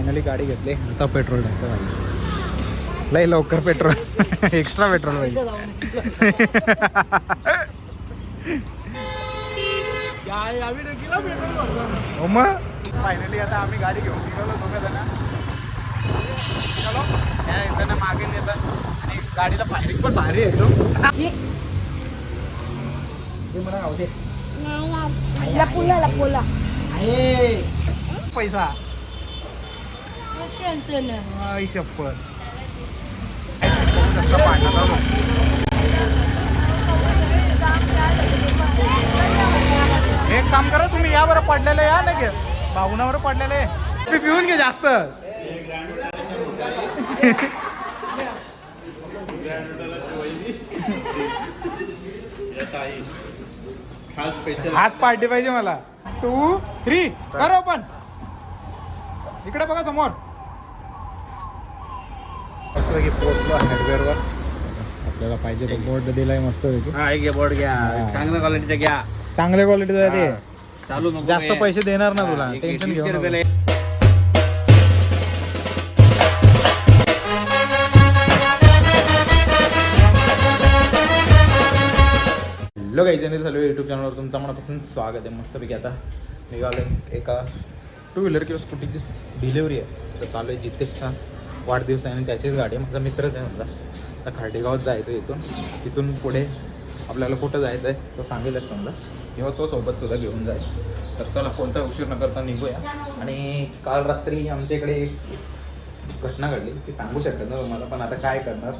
Finally गाडी घेतली. आता पेट्रोल टाकतो लई लवकर पेट्रोल. एक्स्ट्रा पेट्रोल पाहिजे हो मग. फायनली आता आम्ही गाडी घेऊन निघालो दोघं जण. निघालो त्या इथं मागे नेतात. आणि गाडीला फायरिंग पण भारी येतो Lapula, lapula. पैसा. आई शप्पथ एक काम करा तुम्ही या बरं पडलेलं या ना घे भाऊनावर पडलेले तुम्ही पिऊन घे जास्त. आज पार्टी पाहिजे मला. टू थ्री करो पण. इकडे बघा समोर. हार्डवेअरवर आपल्याला पाहिजे तो बोर्ड दिलाय मस्त हा एक बोर्ड घ्या. चांगल्या क्वालिटीचा घ्या चांगल्या क्वालिटीचा आहे. ते चालू नको जास्त हे. पैसे देणार ना तुला एक- टेन्शन घेऊ दीडशे नको. रुपयाला एक. हॅलो काही जणी झालो यूट्यूब चॅनलवर तुमचं मनापासून स्वागत आहे मस्तपैकी आता निघालो एका टू व्हीलर किंवा स्कूटीची डिलिव्हरी आहे तर चालू आहे जितेशचा वाढदिवस आहे आणि त्याचीच गाडी आहे. माझा मित्रच आहे माझा. आता खार्डेगावात जायचं आहे इथून. तिथून पुढे आपल्याला कुठं जायचं आहे तो सांगेलच समजा किंवा तो सोबत सुद्धा घेऊन जाईल. तर चला कोणता उशीर न करता निघूया. आणि काल रात्री आमच्या इकडे एक घटना घडली. ती सांगू शकत ना तुम्हाला पण आता काय करणार?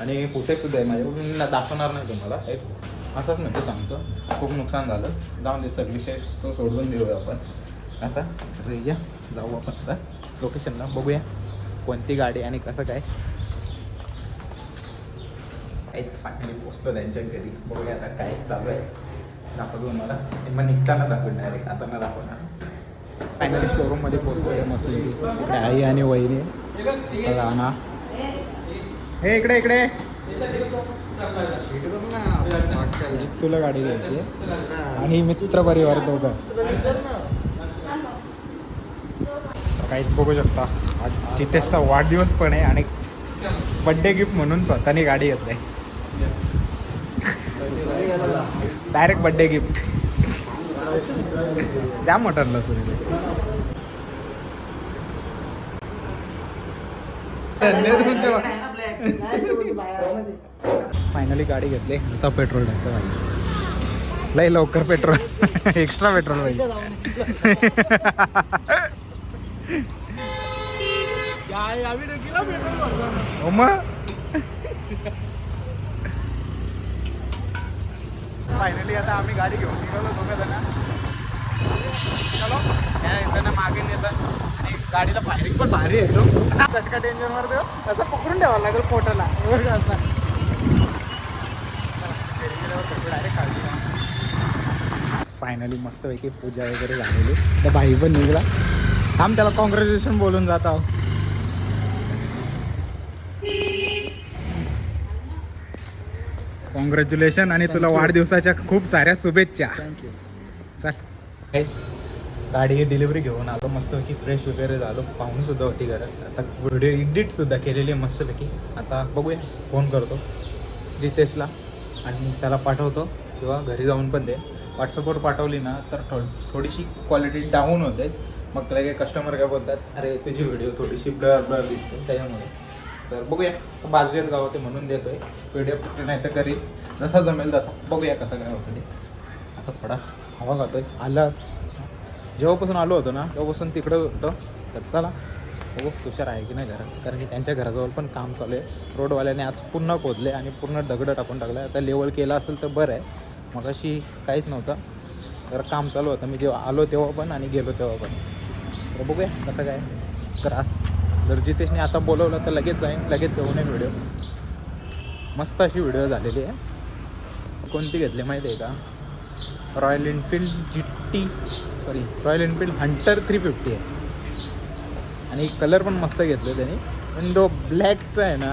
आणि कुठे सुद्धा आहे माझ्या. मी दाखवणार नाही तुम्हाला. एक असंच म्हणजे सांगतो. खूप नुकसान झालं. जाऊन द्यायचा विशेष तो सोडवून देऊया आपण. असा या. जाऊ आपण आता. लोकेशनला बघूया. कोणती गाडी आणि कसं काय? काहीच फायनली पोचलो त्यांच्या घरी. बघूया आता काय चालू आहे. दाखवतो आणि मग निघताना दाखवेल डायरेक्ट आता न दाखवणार. फायनली शोरूममध्ये पोचलो आहे मस्त. इकडे आई आणि वहिनी. राणा. हे इकडे इकडे. तुला गाडी घ्यायची आहे. आणि मित्र परिवार दोघं. काहीच बघू शकता. जितेशचा वाढदिवस पण आहे आणि बड्डे गिफ्ट म्हणून स्वतःने गाडी घेतली. डायरेक्ट बड्डे गिफ्ट जाम मोठरलं सुरू फायनली गाडी घेतली. आता पेट्रोल टाकतो पाहिजे लई लवकर पेट्रोल एक्स्ट्रा पेट्रोल पाहिजे. फायनली आता आम्ही गाडी घेऊन निघालो दोघं जण. निघालो त्या इथं मागे नेतात आणि गाडीला फायरिंग पण भारी येतो चटका टेन्शनवर देऊ असं पकडून ठेवावं लागेल पोटाला फायनली मस्तपैकी पूजा वगैरे झालेली. तर बाई पण निघला. थांब त्याला कॉंग्रॅच्युलेशन बोलून जात आहो. कॉंग्रॅच्युलेशन आणि तुला वाढदिवसाच्या खूप साऱ्या शुभेच्छा. चल. काहीच गाडी डिलिव्हरी घेऊन आलो मस्तपैकी फ्रेश वगैरे झालो. पाहून सुद्धा होती घरात. आता व्हिडिओ एडिट सुद्धा केलेली आहे मस्तपैकी. आता बघूया फोन करतो रितेशला आणि त्याला पाठवतो. किंवा घरी जाऊन पण दे. व्हॉट्सअपवर पाठवली ना तर थो थोडीशी क्वालिटी डाऊन होते. मग लगे कस्टमर काय बोलतात अरे तुझी व्हिडिओ थोडीशी ब्लर ब्लर दिसते त्याच्यामुळे. तर बघूया बाजूत गाव ते म्हणून देतोय. व्हिडिओ नाही तर करी जसा जमेल तसा. बघूया कसं काय होतं ते. आता थोडा हवा गातोय आला. जेव्हापासून आलो होतो ना तेव्हापासून तिकडं होतं. तर चला बघू तुषार आहे की नाही घरात. कारण की त्यांच्या घराजवळ पण काम चालू आहे. रोडवाल्याने आज पूर्ण खोदले आणि पूर्ण दगडं टाकून टाकलं आता लेवल केलं असेल तर बरं आहे. मग अशी काहीच नव्हतं. तर काम चालू होतं. मी जेव्हा आलो तेव्हा पण आणि गेलो तेव्हा पण. तर बघूया कसं काय तर आज जर जितेशने आता बोलवलं तर लगेच जाईन लगेच घेऊन येईन व्हिडिओ मस्त अशी व्हिडिओ झालेली आहे. कोणती घेतली माहिती आहे का? Royal Enfield G T sorry Royal Enfield Hunter three fifty आहे. आणि कलर पण मस्त घेतले त्यांनी. पण तो ब्लॅकचा आहे ना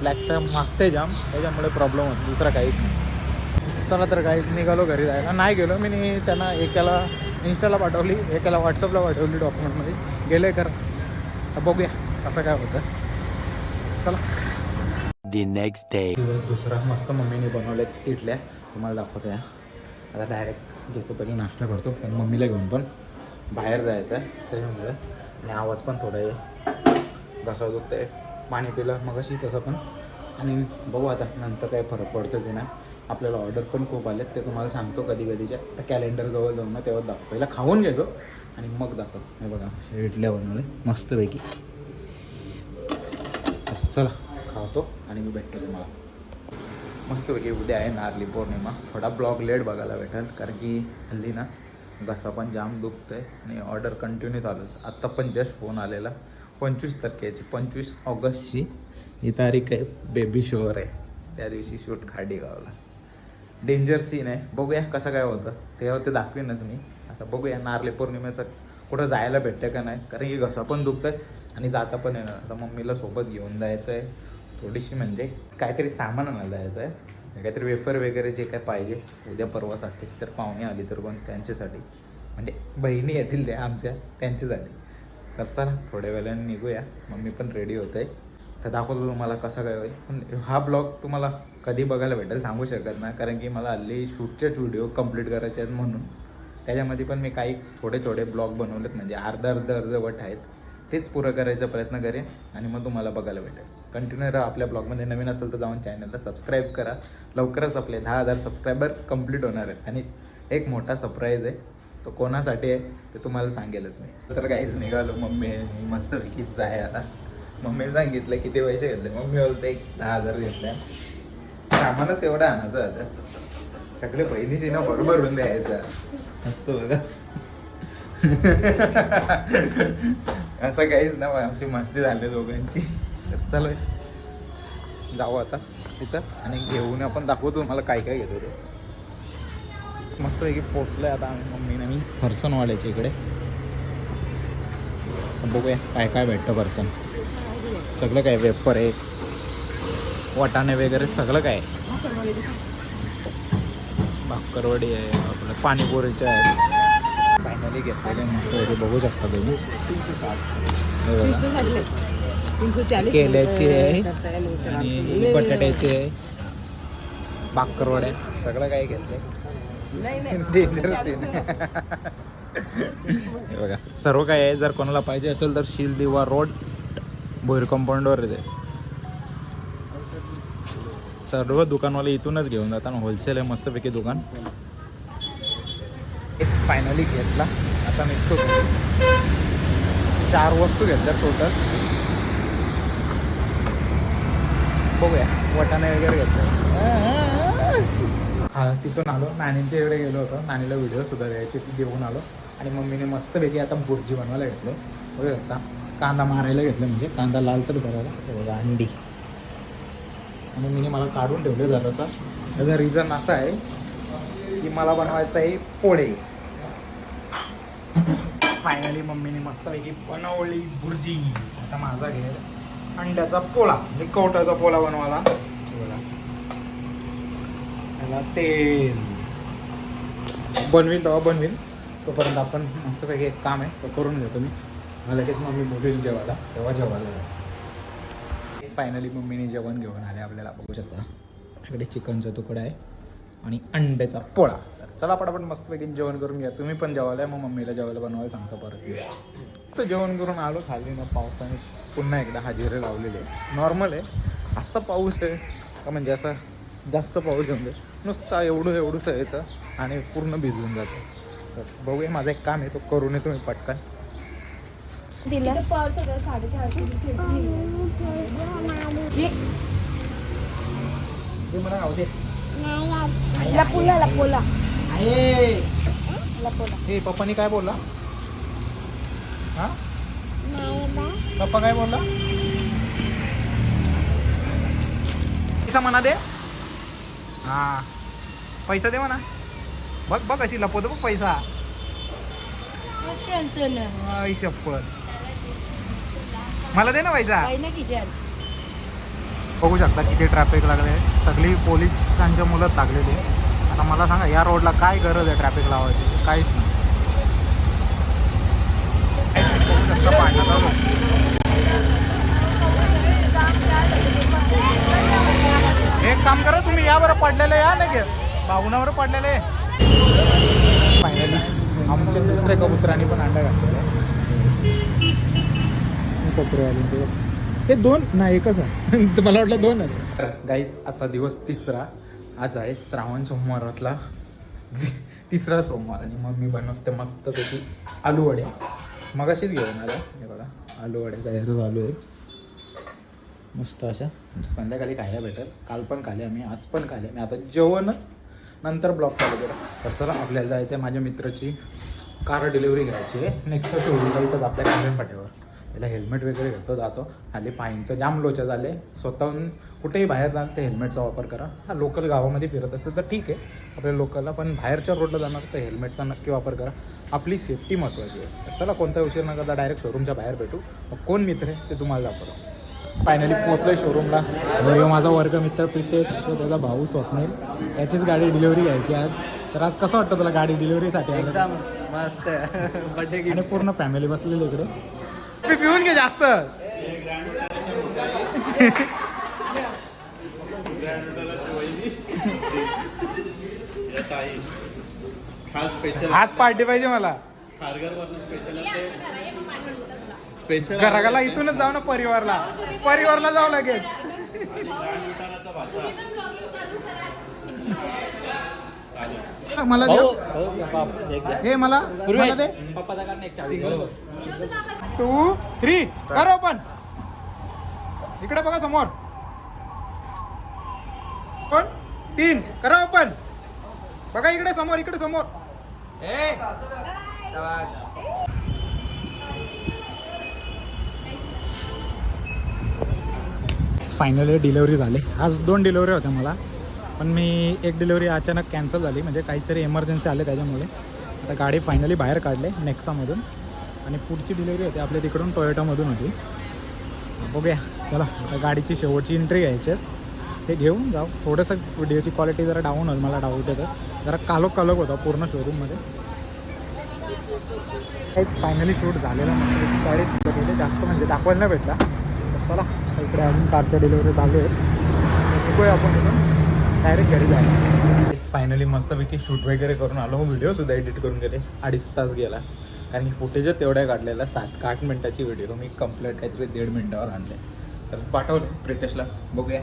ब्लॅकचा मागते जाम त्याच्यामुळे प्रॉब्लेम होतो दुसरा काहीच नाही. चला तर काहीच निघालो घरी जायला. नाही गेलो मी त्यांना एकाला इंस्टाला पाठवली एकाला व्हॉट्सअपला पाठवली डॉक्युमेंटमध्ये. गेले कर बघूया कसं काय होतं. चला. The next day. दिवस दुसरा मस्त मम्मीने बनवलेत इडल्या. तुम्हाला दाखवतो या आता डायरेक्ट घेतो पहिले नाश्ता करतो पण मम्मीला घेऊन पण बाहेर जायचं आहे त्याच्यामुळे आणि आवाज पण थोडा आहे. घसा दुखतंय. पाणी पिलं मग अशी तसं पण. आणि बघू आता नंतर काय फरक पडतो की नाही. आपल्याला ऑर्डर पण खूप आलेत. ते तुम्हाला सांगतो कधी कधीच्या तर कॅलेंडर जवळ जाऊन ना तेव्हा दाखव. पहिला खाऊन घेतो आणि मग दाखव. हे बघा अशा इडल्या बनवले मस्तपैकी. तर चला खावतो आणि मी भेटतो तुम्हाला. मस्तपैकी उद्या आहे नारली पौर्णिमा. थोडा ब्लॉग लेट बघायला भेटेल कारण की हल्ली ना घसा पण जाम दुखतं आहे आणि ऑर्डर कंटिन्यू चालू आहे. आत्ता पण जस्ट फोन आलेला. पंचवीस तारखेची पंचवीस ऑगस्टची ही तारीख आहे. बेबी शोअर आहे. त्या दिवशी शूट खाडी गावला. डेंजर सीन आहे. बघूया कसं काय होतं. तेव्हा ते दाखवीनच मी. आता बघूया नारले पौर्णिमेचं कुठं जायला भेटतं का नाही. कारण की घसा पण दुखत आहे आणि जाता पण येणार. आता मम्मीला सोबत घेऊन जायचं आहे थोडीशी म्हणजे काहीतरी सामान आणायला जायचं आहे काहीतरी वेफर वगैरे जे काय पाहिजे. उद्या परवासाठी तर पाहुणे आली तर पण त्यांच्यासाठी. म्हणजे बहिणी येतील त्या आमच्या त्यांच्यासाठी. तर चला थोड्या वेळाने निघूया. मम्मी पण रेडी होत आहे तर दाखवतो तुम्हाला कसं काय होईल. पण हा ब्लॉग तुम्हाला कधी बघायला भेटेल सांगू शकत नाही. कारण की मला हल्ली शूटचेच व्हिडिओ कंप्लीट करायचे आहेत म्हणून. त्याच्यामध्ये पण मी काही थोडे थोडे ब्लॉग बनवलेत. म्हणजे अर्धा अर्ध अर्धवट आहेत. तेच पुरं करायचा प्रयत्न करेन आणि मग तुम्हाला बघायला भेटेल. कंटिन्यू राहा आपल्या ब्लॉगमध्ये. नवीन असेल तर जाऊन चॅनलला सबस्क्राईब करा. लवकरच आपले दहा हजार सबस्क्रायबर कंप्लीट होणार आहेत. आणि एक मोठा सरप्राईज आहे. तो कोणासाठी आहे? ते तुम्हाला सांगेलच मी. तर काहीच निघालो. मम्मी मी जाय आहे आता. मम्मीने सांगितलं किती पैसे घेतले? मम्मी बोलते एक दहा हजार घेतले. सामानच तेवढं आणायचं आता. सगळे बहिणीची ना बरोबर होऊन द्यायचं. असतो बघा. असं काहीच ना आमची मस्ती झाली दोघांची. तर चलो जाऊ आता तिथं आणि घेऊन आपण दाखवतो मला काय काय घेतो ते. मस्तपैकी पोचलोय आता आम्ही मम्मीने. मी फरसनवाल्याच्या इकडे. बघूया काय काय भेटतं फरसन सगळं काय वेपर आहे वाटाणे वगैरे सगळं काय आहे. भाकरवडी आहे आपलं पाणीपुरीचे आहे फायनली घेतलेले मस्त आहे बघू शकता तुम्ही. केल्याची आहे आणि बटाट्याची आहे. भाकरवड्या सगळं काही घेतलंय. डेंजर सीन बघा. सर्व काय आहे जर कोणाला पाहिजे असेल तर शील दिवा रोड भोईर कंपाऊंडवर आहे ते. सर्व दुकानवाले इथूनच घेऊन जातात. होलसेल आहे मस्तपैकी दुकान. हेच फायनली घेतला. आता निघतो चार वस्तू घेतल्या टोटल बघूया वटाणे वगैरे घेतले. हा तिथून आलो. नानीच्या इकडे गेलो होतो. नानीला व्हिडिओ सुद्धा द्यायची ती देऊन आलो. आणि मम्मीने मस्तपैकी आता बुर्जी बनवायला घेतलो. बघू शकता कांदा मारायला घेतलं म्हणजे कांदा लाल तर करायला. हो, हे बघा अंडी आणि मी मला काढून ठेवले जरासा. त्याचा रिझन असा आहे की मला बनवायचं आहे पोळे. फायनली मम्मीने मस्तपैकी बनवली भुर्जी. आता माझा घे. अंड्याचा पोळा म्हणजे कवटाचा पोळा बनवायला. त्याला तेल. बनवीन तेव्हा बनवीन. तोपर्यंत आपण मस्तपैकी एक काम आहे तो करून घेतो मी. मला लगेच मम्मी बोलेल जेवायला. तेव्हा जेवायला फायनली मम्मीने जेवण घेऊन आले आपल्याला बघू शकता. इकडे चिकनचा तुकडा आहे आणि अंड्याचा पोळा. तर चला पटापट मस्तपैकी जेवण करून घ्या. तुम्ही पण जेवायला मग मम्मीला जेवायला बनवायला सांगता परत. तर जेवण करून आलो खाली ना पावसाने पुन्हा एकदा हजेरे लावलेले नॉर्मल आहे. असा पाऊस आहे का म्हणजे असा जास्त पाऊस येऊन दे. नुसता एवढं एवढंसं येतं आणि पूर्ण भिजून जातं. तर बघूया माझं एक काम आहे तो करून येतो मी पटकन. दिलं लपुला लपोला लपोला ए पप्पानी काय बोलला? हा? पप्पा काय बोलला? पैसा म्हणा दे. हा. पैसा दे म्हणा. बघ बघ अशी लपवतो बघ पैसा. आई शपथ मला दे ना पैसा. बघू शकता किती ट्रॅफिक लागले. सगळी पोलिसांच्या मुलं लागलेली. आहे. आता मला सांगा या रोडला काय गरज आहे ट्रॅफिक लावायची? काहीच नाही. एक काम करा तुम्ही या बरं पडलेले या नाही बागुणावर पडलेले. आमच्या दुसऱ्या कबुतरांनी पण अंडा घातलेला ते. हे दोन नाही एकच आहे. मला वाटलं दोन आहे गाईच आजचा दिवस तिसरा. आज आहे श्रावण सोमवारातला तिसरा सोमवार आणि मग मी बनवते मस्तपैकी आलू वडे. मग अशीच घेऊन आला. हे बघा आलू वडे तयार झालो. आहे मस्त अशा. संध्याकाळी खायला भेटेल. काल पण खाले आम्ही आज पण खाले. मी आता जेवणच नंतर ब्लॉक चालू केला तर चला आपल्याला जायचं आहे माझ्या मित्राची कार डिलिव्हरी घ्यायची आहे. नेक्स्ट शोरूमला इथंच आपल्या कांदे फाट्यावर त्याला हेल्मेट वगैरे घेतो जातो. हल्ली पाईंचं जाम लोचा झाले स्वतःहून कुठेही बाहेर जाल तर हेल्मेटचा वापर करा. हा लोकल गावामध्ये फिरत असेल तर ठीक आहे. आपल्या लोकलला पण बाहेरच्या रोडला जाणार तर हेल्मेटचा नक्की वापर करा. आपली सेफ्टी महत्त्वाची आहे. तर चला कोणता उशीर न करता डायरेक्ट शोरूमच्या बाहेर भेटू. मग कोण मित्र आहे ते तुम्हाला दाखवतो. फायनली पोचलोय शोरूमला ह्यो माझा वर्गमित्र प्रितेश तो त्याचा भाऊ स्वप्नील. याचीच गाडी डिलिव्हरी घ्यायची आज. तर आज कसं वाटतं तुला गाडी डिलिव्हरीसाठी एकदम मस्त. बर्थडे आणि पूर्ण फॅमिली बसलेली इकडे. पिऊन घे जास्त. आज पार्टी पाहिजे मला. स्पेशल घराला इथूनच जाऊ ना परिवारला. परिवारला जाऊ लगेच मला दे हे मला मला दे. टू थ्री कर ओपन इकडे बघा समोर. कोण तीन. करा ओपन बघा इकडे समोर इकडे समोर. फायनली डिलेवरी झाली. आज दोन डिलेवरी होत्या मला. पण मी एक डिलेवरी अचानक कॅन्सल झाली. म्हणजे काहीतरी एमर्जन्सी आले त्याच्यामुळे. आता गाडी फायनली बाहेर काढले नेक्सामधून आणि पुढची डिलेवरी होती आपल्या तिकडून टोयोटामधून होती. बघूया. चला आता गाडीची शेवटची एंट्री घ्यायची आहे. ते घेऊन जाऊ. थोडंसं व्हिडिओची क्वालिटी जरा डाऊन होईल मला डाऊट येतं जरा कालोक कालोक होता पूर्ण शोरूममध्ये काहीच फायनली शूट झालेला गाडी गेले. जास्त म्हणजे दाखवायला नाही भेटला. तर चला इकडे अजून कारच्या डिलिव्हरी चालू आहे बघूया आपण इथून. डायरेक्ट घरी जायला. इट्स फायनली मस्तपैकी शूट वगैरे करून आलो. व्हिडिओसुद्धा एडिट करून गेले. अडीच तास गेला. कारण की फुटेज तेवढ्या काढलेल्या. सात आठ मिनटाची व्हिडिओ मी कंप्लीट काहीतरी दीड मिनटावर आणले. तर पाठवले प्रितेशला. बघूया.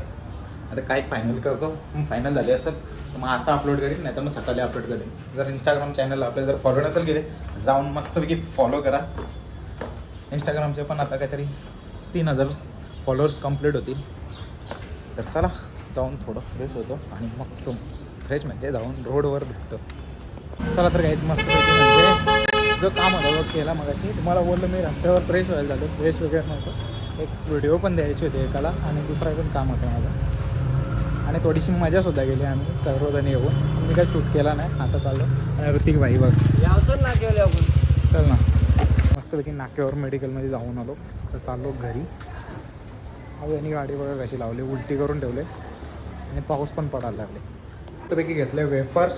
आता काय फायनल करतो? फायनल झाले असेल. तर मग आता अपलोड करेन. नाही तर मग सकाळी अपलोड करेन. जर इंस्टाग्राम चॅनल आपल्याला जर फॉलो नसेल केले जाऊन मस्तपैकी फॉलो करा. इंस्टाग्रामचे पण आता काहीतरी तीन हजार फॉलोअर्स कंप्लीट होतील. तर चला. जाऊन थोडं फ्रेश होतो आणि मग तो फ्रेश म्हणजे जाऊन रोडवर भेटतो. चला तर काही मस्त म्हणजे जो काम होता तो केला मग अशी तुम्हाला बोललं मी रस्त्यावर फ्रेश व्हायला झालो फ्रेश वगैरे नव्हतं. एक व्हिडिओ पण द्यायची होती एकाला आणि दुसरा पण काम होतं माझं. आणि थोडीशी मजासुद्धा गेली आम्ही सर्वजण येऊन. मी काय शूट केला नाही आता चाललो. आणि ऋतिक भाई बघ. चल ना. मस्तपैकी नाक्यावर मेडिकलमध्ये जाऊन आलो. तर चाललो घरी. अहो यांनी गाडी बघा कशी लावली उलटी करून ठेवले. आणि पाऊस पण पडायला लागले. मस्तपैकी घेतले वेफर्स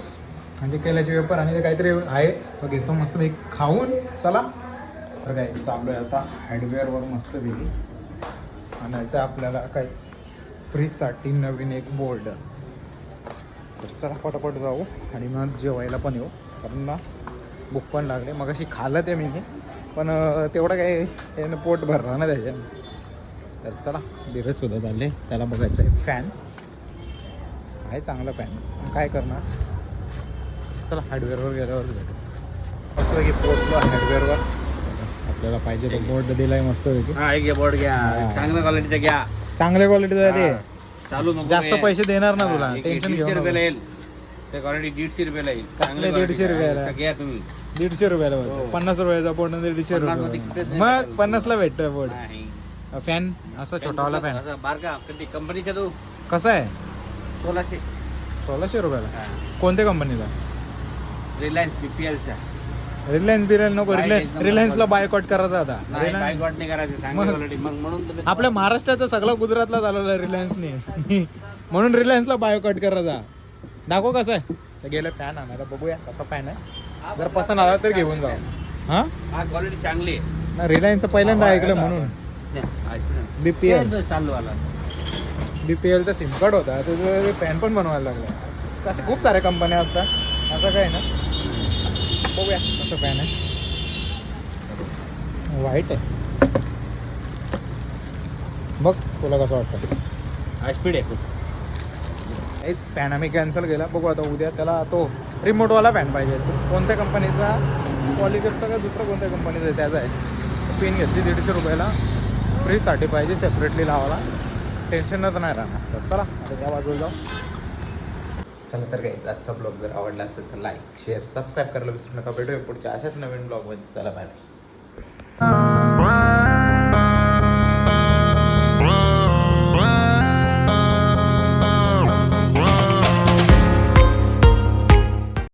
म्हणजे केल्याचे वेफर आणि ते काहीतरी आहे. तो घेतो मस्तपैकी खाऊन चला. तर काय चालू आहे आता हार्डवेअरवर मस्तपैकी आणायचं आपल्याला काय फ्रीजसाठी नवीन एक बोर्ड तर चला पटापट जाऊ आणि मग जेवायला पण येऊ. कारण ना भूक पण लागले. मग अशी खाल्लं ते मी पण तेवढं काही त्यानं पोट भरला ना त्याच्या तर चला धीरजसुद्धा झाले त्याला बघायचं आहे फॅन आहे चांगला फॅन काय करणार? चला हार्डवेअरवर गेल्यावर भेटू. मस्त की पोचलो हार्डवेअरवर आपल्याला पाहिजे तो बोर्ड दिलाय मस्त हा एक बोर्ड घ्या. चांगल्या क्वालिटीचा घ्या. चांगल्या क्वालिटीचा ते. चालू नको जास्त. पैसे देणार ना तुला. टेन्शन दीडशे घेऊ रुपयाला नको. येईल. ते क्वालिटी दीडशे रुपयाला येईल. चांगल्या दीडशे. रुपयाला? घ्या तुम्ही. दीडशे रुपयाला हो. पन्नास रुपयाचा बोर्ड दीडशे रुपये मग. पन्नासला भेटतो बोर्ड नाही. फॅन असा छोटावाला फॅन असा बारका. कंपनीचा तो? कसा आहे? सोळाशे सोळाशे रुपयाला? कोणत्या कंपनीचा? रिलायन्स पीपीएलचा रिलायन्स बिलायन्स नको रिलायन्स रिलायन्सला बायकॉट करायचा आता. नाही बायकॉट नाही करायचं मग- मग म्हणून तुम्ही आपल्या महाराष्ट्राचं सगळं गुजरातला झालेलं रिलायन्सने. म्हणून रिलायन्सला बायोकट करायचा. दाखव कसं आहे. तर गेलं फॅन आणायला बघूया कसा फॅन आहे. जर पसंत आला तर घेऊन जाऊ. हां? हा क्वालिटी चांगली आहे. ना रिलायन्सचं पहिल्यांदा ऐकलं म्हणून. बी पी एल चालू आला बी पी एलचा सिम कार्ड होता त्याचं पॅन पण बनवायला लागलं. असे खूप साऱ्या कंपन्या असतात असं काय ना बघूया कसं पॅन आहे. व्हाईट आहे. बघ तुला कसं वाटतं. स्पीड आहे खूप. हेच फॅन आम्ही कॅन्सल केला. बघू आता उद्या त्याला तो रिमोटवाला फॅन पाहिजे. कोणत्या कंपनीचा पॉलिकपचा का दुसरा कोणत्या कंपनीचा त्याचा आहे. पिन घेतली दीडशे रुपयाला. फ्रीजसाठी पाहिजे सेपरेटली लावायला. टेन्शनच नाही राहणार. तर चला आता त्या बाजूला जाऊ. चला तर काही आजचा ब्लॉग जर आवडला असेल तर लाईक शेअर सबस्क्राईब करायला विसरू नका. भेटूया पुढच्या अशाच नवीन ब्लॉगमध्ये. चला बाय